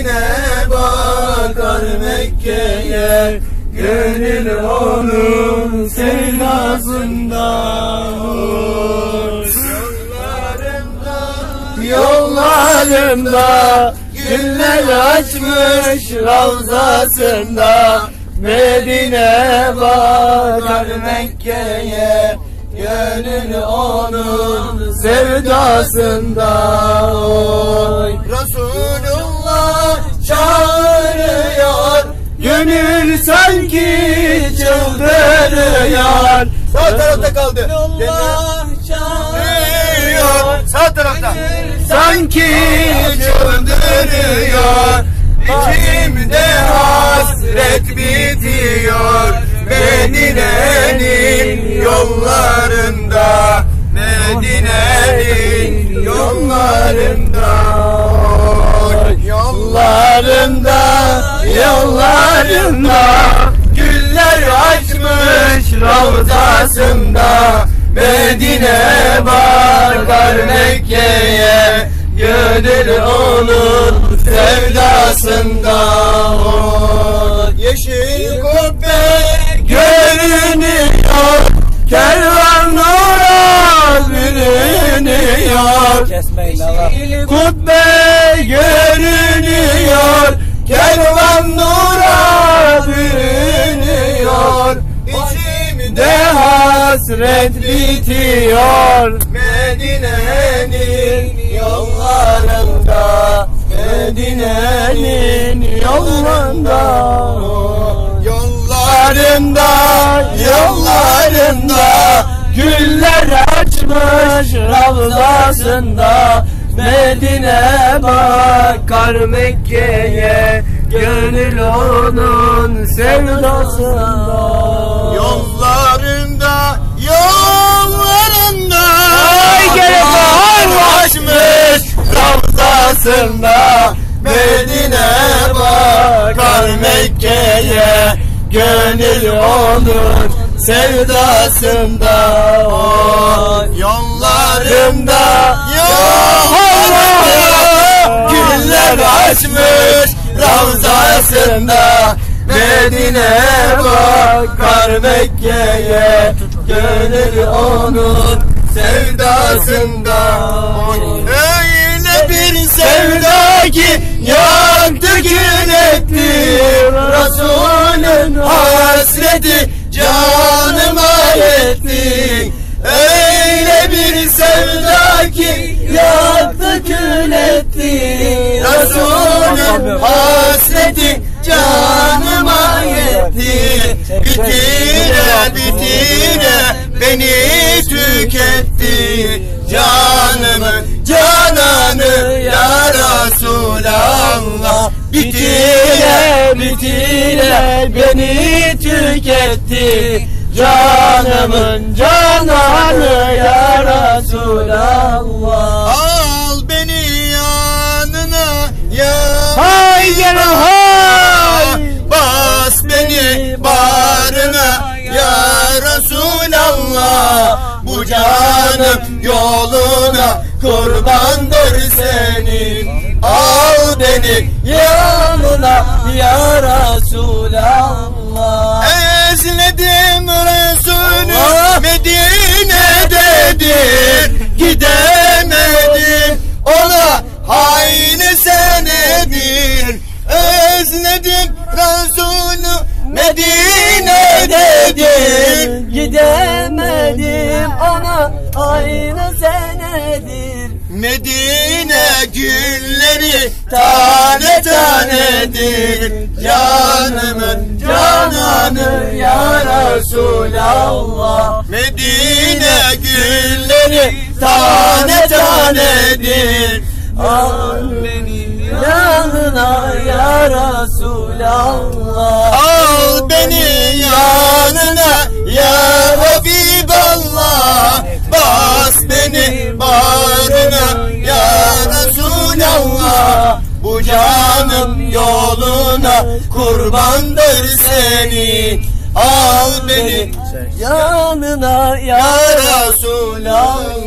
Medine bakar Mekke'ye Gönül onun sevdasında Yollarında Güller açmış Ravzasında Medine bakar Mekke'ye Gönül onun sevdasında oy Gönül sanki çıldırıyor. Sağ tarafta kaldı. Allah Çağırıyor Sağ tarafta. Sanki çıldırıyor. İçimde hasret bitiyor. Medine'nin yollarında Medine'nin yollarında Yollarında, yollarında Güller açmış ravzasında Medine bakar Mekke'ye Gönül onun sevdasında Yeşil kubbe görünüyor Kervan nura bürünüyor Allah. Kubbe görünüyor hasret bitiyor. Medine'nin yollarında Medine'nin yollarında. Yollarında, yollarında Güller açmış ravzasında. Medine bakar Mekke'ye Gönül onun sevdasında. Yollarında, ravzasında Medine bakar Mekke'ye Gönül onun sevdasında. Oy. Yollarında yollarında Güller açmış ravzasında. Medine bakar Mekke'ye Gönül onun sevdasında. Öyle bir sevda ki yaktı kül etti Resulün hasreti canıma yetti. Öyle bir sevda ki yaktı kül etti Resulün hasreti canıma yetti. Bitire bitire beni tüketti. Canımın cananı ya Resulallah Bitire bitire beni tüketti. Canımın cananı ya Resulallah. Al beni yanına ya Hay gene hay. Bas beni bağrına ya Resulallah. Bu canım yoluna kurbandır senin Beni yanına ya Resulallah Ezledim Resulü Medine'dedir Gidemedim ona aynı senedir. Özledim Resulü Medine'dedir Gidemedim ona aynı senedir. Medine gülleri tane tanedir Canımın cananı ya Resulallah. Medine gülleri tane tanedir Al beni yanına ya Resulallah. Al beni yanına canım yoluna kurbandır seni. Al beni Yanına ya ya Resulallah